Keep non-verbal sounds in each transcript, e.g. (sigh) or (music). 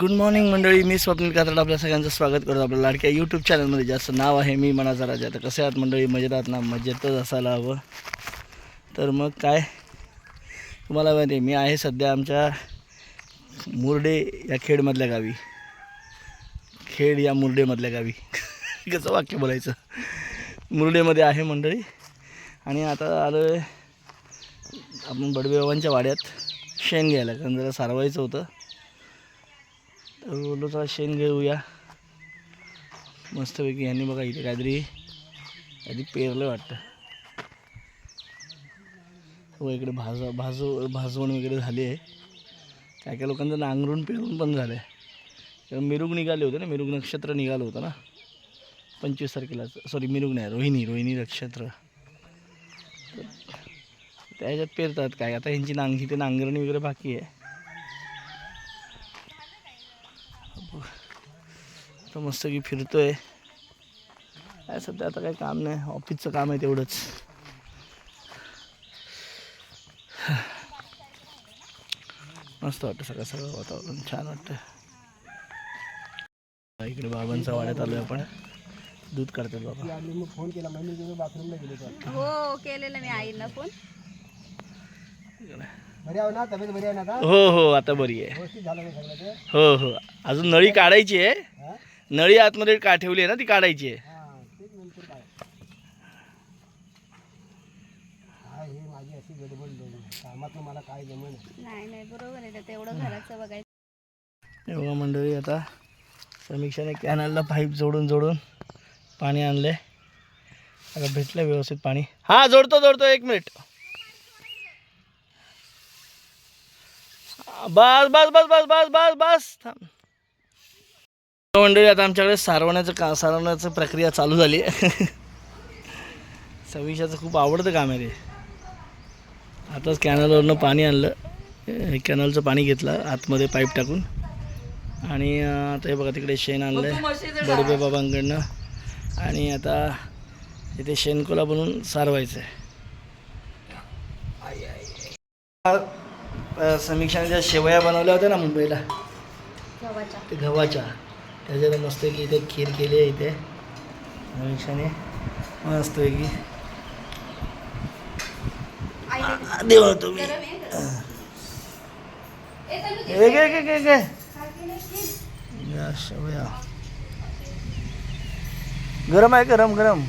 Good morning मंडळी. मी स्वप्नील कात्रड. आपल्या सगळ्यांचं स्वागत करतो आपल्या लाडक्या यूट्यूब चॅनलमध्ये ज्याचं नाव आहे मी मनाचा राजा तर कसे आहात मंडळी? मजेत आहात ना? मजेतच असायला हवं. तर मग काय? तुम्हाला माहिती आहे मी आहे सध्या आमच्या मुर्डे या खेडमधल्या गावी. खेड या मुर्डेमधल्या गावी. (laughs) कसं वाक्य बोलायचं? मुर्डेमध्ये आहे मंडळी. आणि आता आलो आहे आपण बडबेबाबांच्या वाड्यात. शेण घ्यायला कारण जरा सारवायचं होतं. तर ओलोचा शेण घेऊया. मस्तपैकी यांनी बघा इथे काहीतरी काहीतरी पेरलं वाटतं. व इकडे भाज भाजव भाजवण वगैरे झाली आहे. काय काय लोकांचं नांगरून पेरून पण झालं आहे कारण मिरुग निघाले होते ना मिरुग नक्षत्र निघालं होतं ना. पंचवीस तारखेला सॉरी मिरुग नाही रोहिणी रोहिणी नक्षत्र. त्याच्यात पेरतात काय आता ह्यांची नांग इथे नांगरणी वगैरे बाकी आहे. आता मस्त की फिरतोय. काय सध्या आता काही काम नाही ऑफिसचं काम आहे तेवढंच. मस्त वाटतं सगळं सगळं वातावरण छान वाटतं. इकडे बाबांचा वाड्यात आलोय आपण दूध काढतात बाबा. फोन केला म्हणजे बाथरूमला गेलो हो केलेलं मी आईला फोन. बरी आहे ना? तब्येत बरी आहे ना आता? हो हो आता बरी आहे. हो हो. अजून नळी काढायची आहे. नळी आतमध्ये का ठेवली आहे ना ती काढायची आहे. हा तेच नंतर काय. काय हे माझी अशी गडबड झाली. कामातनं मला काय जमन नाही. नाही बरोबर आहे. ते तेवढं घराचं बघायचं. हे बघा मंडळी आता समीक्षाने कॅनलला पाईप जोडून जोडून पाणी आणले आता भेटलं व्यवस्थित पाणी. हा जोडतो जोडतो एक मिनिट. बस बस बस बस बस बस बस थांब. मंडळी आता आमच्याकडे सारवण्याचं का सारवण्याचं प्रक्रिया चालू झाली. आहे समीक्षाचं खूप आवडतं काम आहे ते आताच कॅनलवरनं पाणी आणलं. कॅनलचं पाणी घेतलं आतमध्ये पाईप टाकून. आणि आता हे बघा तिकडे शेण आणलं आहे बडबे बाबांकडनं. आणि आता इथे शेणकोला बनवून सारवायचं आहे समीक्षाने ज्या शेवया बनवल्या होत्या ना मुंबईला? ते गव्हाच्या. त्याच्यात मस्त इथे खीर केली आहे इथे. समीक्षाने मस्तपैकी देवा तुम्ही. गरम आहे गरम. गरम आहे गरम गरम.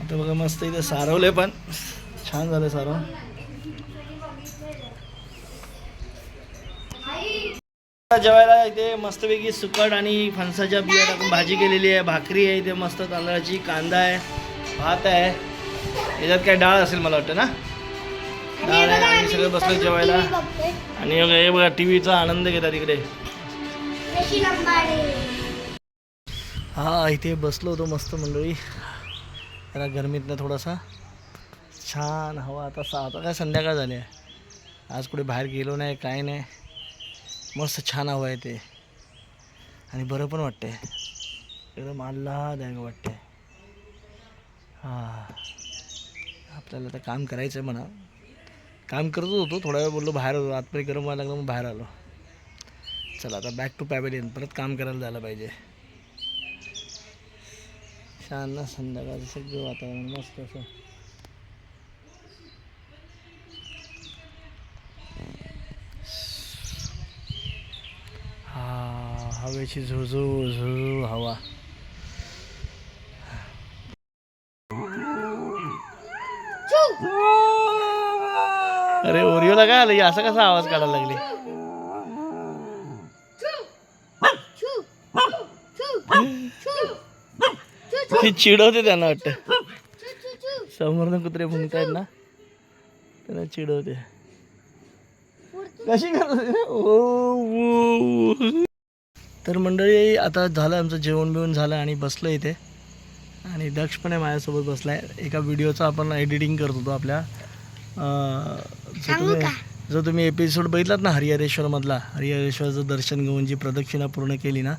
आता बघा मस्त इथे सारवले पण. छान झालं सारवून जेवायला इथे मस्तपैकी सुकट आणि फणसाच्या बिया टाकून भाजी केलेली आहे. भाकरी आहे इथे मस्त तांदळाची कांदा आहे भात आहे. याच्यात काय डाळ असेल मला वाटतं ना? डाळ आहे आणि सगळे बसले जेवायला. आणि हे बघा- टी व्हीचा आनंद घेतात इकडे. हा इथे बसलो होतो मस्त मंडळी. जरा गरमीतनं थोडासा. छान हवा आता आता काय संध्याकाळ झाली आहे. आज कुठे बाहेर गेलो नाही काय नाही. मस्त छान हवं आहे ते. आणि बरं पण वाटतंय. एकदम आल्हादायक वाटते हां. आपल्याला आता काम करायचं आहे म्हणा. काम करतच होतो थोडा वेळ बोललो बाहेर होतो आतमध्ये गरम व्हायला लागलं मग बाहेर आलो. चला आता बॅक टू पॅवेलियन परत काम करायला जायला पाहिजे. छान ना संध्याकाळचं सगळं वातावरण मस्त असं. हवेची झुळझुळ झुळझुळ हवा. अरे ओरिओला काय आलं? असा कसा आवाज काढायला लागली? ती चिडवते त्यांना वाटतं. समोरनं कुत्रे भुंकतायत ना त्यांना चिडवते. कशी करते? ओ. तर मंडळी आता झालं आमचं जेवण बिवण झालं आणि बसलो इथे. आणि दक्ष पण आहे माझ्यासोबत बसलाय. एका व्हिडिओचं आपण एडिटिंग करत होतो आपल्या. तुम्ही जो तुम्ही एपिसोड बघितलात ना हरिहरेश्वरमधला. हरिहरेश्वरचं दर्शन घेऊन जी प्रदक्षिणा पूर्ण केली ना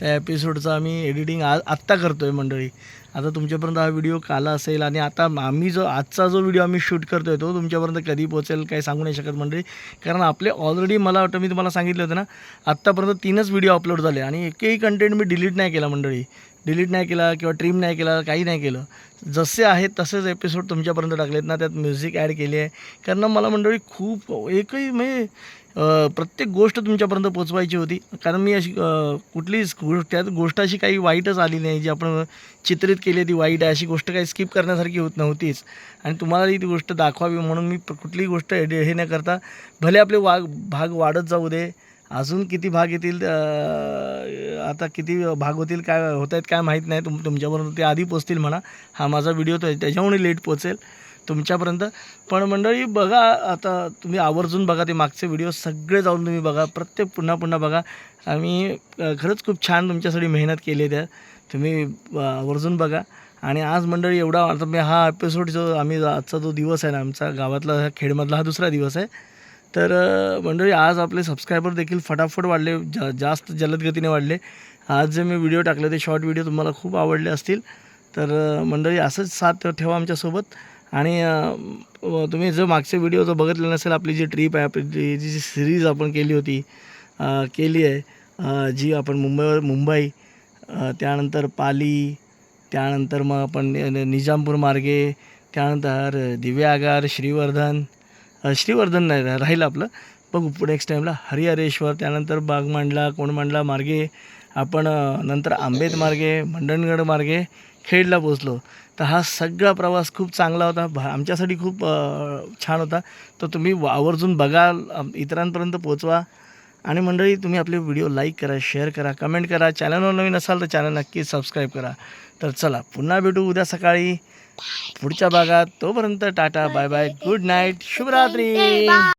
त्या एपिसोडचं आम्ही एडिटिंग आज आत्ता करतो आहे मंडळी. आता तुमच्यापर्यंत हा व्हिडिओ काला असेल आणि आता आम्ही जो आजचा जो व्हिडिओ आम्ही शूट करतो आहे तो तुमच्यापर्यंत कधी पोहोचेल काही सांगू नाही शकत मंडळी. कारण आपले ऑलरेडी मला वाटतं मी तुम्हाला सांगितलं होतं ना आत्तापर्यंत तीनच व्हिडिओ अपलोड झाले आणि एकही कंटेंट मी डिलीट नाही केला मंडळी. डिलीट नाही केला किंवा ट्रिम नाही केला काही नाही केलं. जसे आहेत तसेच एपिसोड तुमच्यापर्यंत टाकलेत ना त्यात म्युझिक ॲड केली आहे. कारण मला मंडळी खूप एकही म्हणजे प्रत्येक गोष्ट तुमच्यापर्यंत पोचवायची होती. कारण मी अशी कुठलीच गोष्ट त्यात गोष्ट अशी काही वाईटच आली नाही. जी आपण चित्रित केली ती वाईट आहे अशी गोष्ट काही स्किप करण्यासारखी होत नव्हतीच. आणि तुम्हाला ती गोष्ट दाखवावी म्हणून मी कुठलीही गोष्ट हे न करता भले आपले वाग भाग वाढत जाऊ दे अजून किती भाग येतील आता किती भाग होतील काय होत आहेत काय माहीत नाही. तुम तुमच्यापर्यंत ते आधी पोचतील म्हणा. हा माझा व्हिडिओ तो त्याच्यामुळे लेट पोचेल. तुमच्यापर्यंत. पण मंडळी बघा आता तुम्ही आवर्जून बघा ते मागचे व्हिडिओ सगळे जाऊन तुम्ही बघा. प्रत्येक पुन्हा पुन्हा बघा. आम्ही खरंच खूप छान तुमच्यासाठी मेहनत केली आहे त्या. तुम्ही आवर्जून बघा. आणि आज मंडळी एवढा आता मी हा एपिसोड जो आम्ही आजचा जो दिवस आहे ना आमचा गावातला खेडमधला हा दुसरा दिवस आहे. तर मंडळी आज आपले सबस्क्रायबर देखील फटाफट वाढले जा जास्त जलदगतीने वाढले. आज जे मी व्हिडिओ टाकले ते शॉर्ट व्हिडिओ तुम्हाला खूप आवडले असतील. तर मंडळी असंच साथ ठेवा आमच्यासोबत. आणि तुम्ही जो मागचे व्हिडिओ जो बघितले नसेल आपली जी ट्रिप आहे आपली जी जी सिरीज आपण केली होती केली आहे जी आपण मुंबईवर मुंबई त्यानंतर पाली त्यानंतर मग आपण निजामपूर मार्गे त्यानंतर दिव्या आगार श्रीवर्धन श्रीवर्धन नाही रा- राहिलं आपलं. बघू पुढे नेक्स्ट टाईमला हरिहरेश्वर त्यानंतर बागमांडला कोणमांडला मार्गे आपण नंतर आंबेत मार्गे मंडणगड मार्गे खेडला पोचलो तर हा सगळा प्रवास खूप चांगला होता. भा आमच्यासाठी खूप छान होता. तर तुम्ही वा- आवर्जून बघा इतरांपर्यंत पोचवा आणि मंडळी तुम्ही आपले व्हिडिओ लाईक करा शेअर करा कमेंट करा. चॅनलवर नवीन असाल तर चॅनल नक्कीच सबस्क्राईब करा. तर चला पुन्हा भेटू उद्या सकाळी पुढच्या भागात. तोपर्यंत tata bye bye. Good night. शुभरात्री.